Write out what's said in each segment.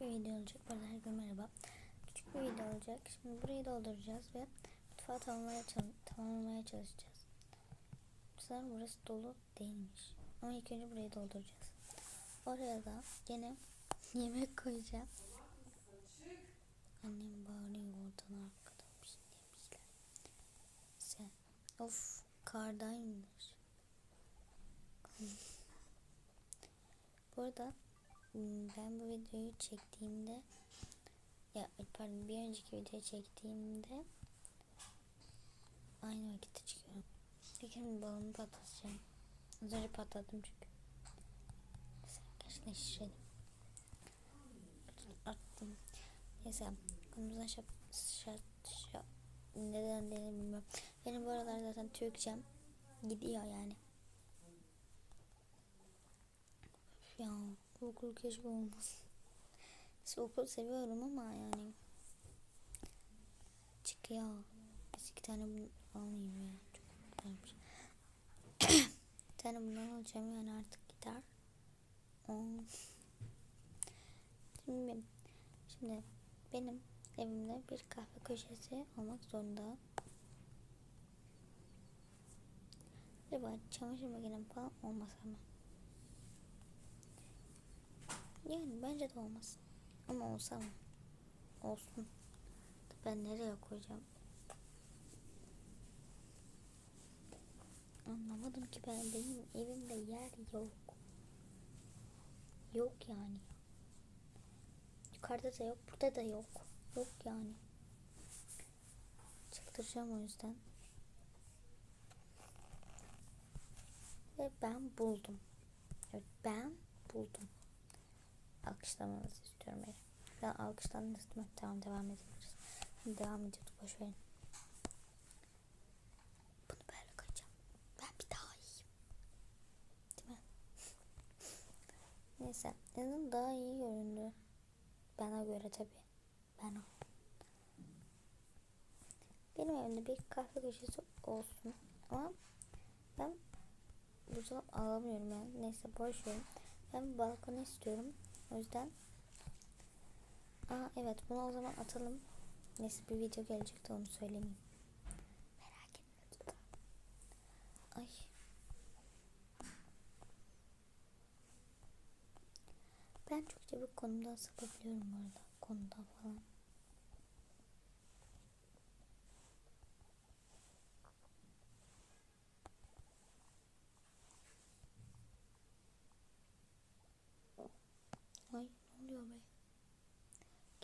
bir video olacak. Bu arada herkese merhaba. Küçük bir video olacak. Şimdi burayı dolduracağız ve mutfağı tamamlamaya, tamamlamaya çalışacağız. Sanırım burası dolu değilmiş. Ama ilk önce burayı dolduracağız. Oraya da gene yemek koyacağım. Annem bağırıyor oradan arkadan bir şey demişler. Sen, of kardaymış. Bu arada Ben bu videoyu çektiğimde ya pardon bir önceki videoyu çektiğimde aynı vakitte çıkıyorum. Bir kere balonu patlatacağım. Az önce patladım çünkü. Gerçekten şişirdim. Attım. Neyse konumuzdan şap şap şap neden değil bilmiyorum. Benim bu aralar zaten Türkçem gidiyor yani. Ya okul keşke olmasın. Neyse okul seviyorum ama yani çıkıyor. Biz iki tane bunu almayayım ya. Çok güzelmiş. bir tane bundan alacağım yani artık gider. Şimdi, şimdi benim evimde bir kahve köşesi olmak zorunda. Acaba çamaşır makinem falan olmasa mı? Yani bence de olmaz. Ama olsa mı? Olsun. Ben nereye koyacağım? Anlamadım ki ben benim evimde yer yok. Yok yani. Yukarıda da yok, burada da yok. Yok yani. Çıldıracağım o yüzden. Ve ben buldum. Evet ben buldum alkışlamanızı istiyorum. Eğer. Ben alkışlandınız? Tamam devam edebiliriz. Devam ediyorduk boş verin. Bunu böyle koyacağım. Ben bir daha iyiyim. Değil mi? Neyse. Azından daha iyi göründü. Bana göre tabi. Bana. Benim evimde bir kahve köşesi olsun. Ama ben burada alamıyorum yani. Neyse boş verin. Ben balkonu istiyorum. O yüzden Aa evet bunu o zaman atalım. Neyse bir video gelecek de onu söylemeyeyim. Merak etme lütfen. Ay. Ben çok çabuk konudan sapabiliyorum bu arada. Konudan falan. Ay ne oluyor be?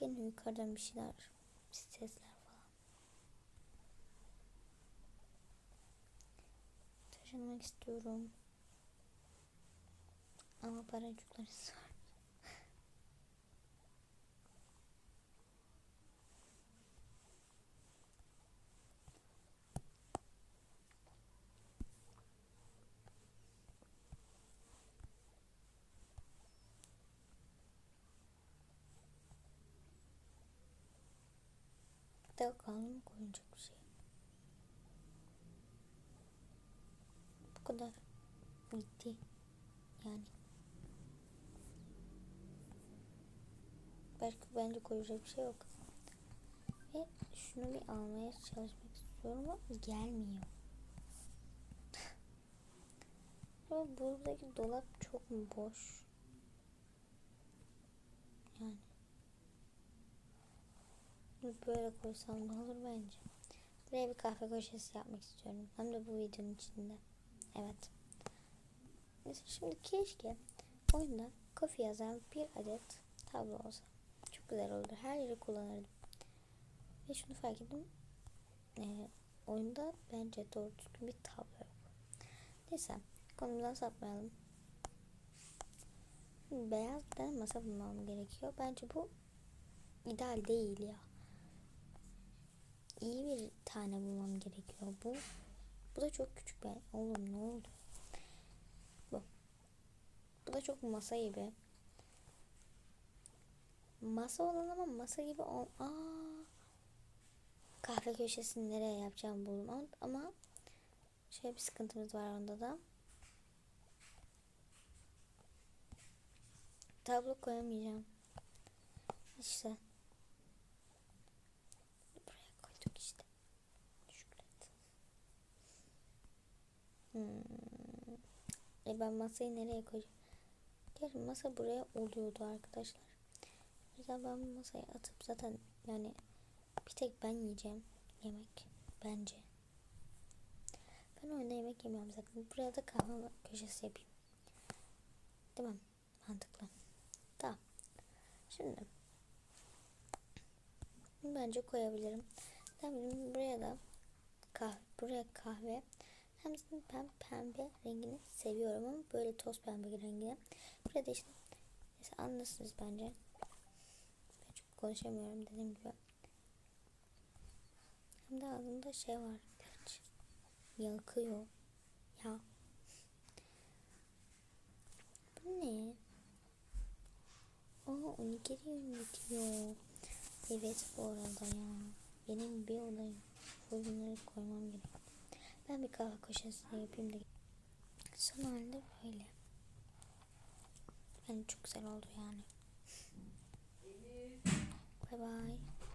Gene yukarıdan bir şeyler, sesler falan. Taşınmak istiyorum. Ama paracıkları var. Kaldı mı koyacak bir şey? Bu kadar. Bitti. Yani. Belki bence koyacak bir şey yok. Ve şunu bir almaya çalışmak istiyorum ama gelmiyor. Ama buradaki dolap çok boş? Yani. Böyle koysam ne olur bence. Buraya bir kahve köşesi yapmak istiyorum. Hem de bu videonun içinde. Evet. Mesela şimdi keşke oyunda kofi yazan bir adet tablo olsa. Çok güzel olurdu. Her yeri kullanırdım. Ve şunu fark ettim. Ee, oyunda bence doğru düzgün bir tablo yok. Neyse. Konumuzdan sapmayalım. Beyaz bir masa bulmam gerekiyor. Bence bu ideal değil ya iyi bir tane bulmam gerekiyor. Bu bu da çok küçük ben. Oğlum ne oldu? Bu. Bu da çok masa gibi. Masa olan ama masa gibi ol Aa, kahve köşesini nereye yapacağım buldum ama, şöyle bir sıkıntımız var onda da. Tablo koyamayacağım. İşte. Koyduk işte. Şükret. Hmm. E ben masayı nereye koyacağım? Gerçi masa buraya oluyordu arkadaşlar. O yüzden ben bu masayı atıp zaten yani bir tek ben yiyeceğim yemek bence. Ben oyunda yemek yemiyorum zaten. Buraya da kahve köşesi yapayım. Değil mi? Mantıklı. Tamam. Şimdi bence koyabilirim. Benim buraya da kahve, buraya kahve hem ben pembe rengini seviyorum ama böyle toz pembe rengini. Burada işte neyse anlasınız bence. Ben çok konuşamıyorum dediğim gibi. Hem de ağzımda şey var. Yakıyor. Ya. Bu ne? Aa onigiri ünletiyor. Evet bu arada ya. Benim bir. Bu bunları koymam gerek. Ben bir kahve köşesi yapayım da. Son halde böyle. Yani çok güzel oldu yani. Bye bye.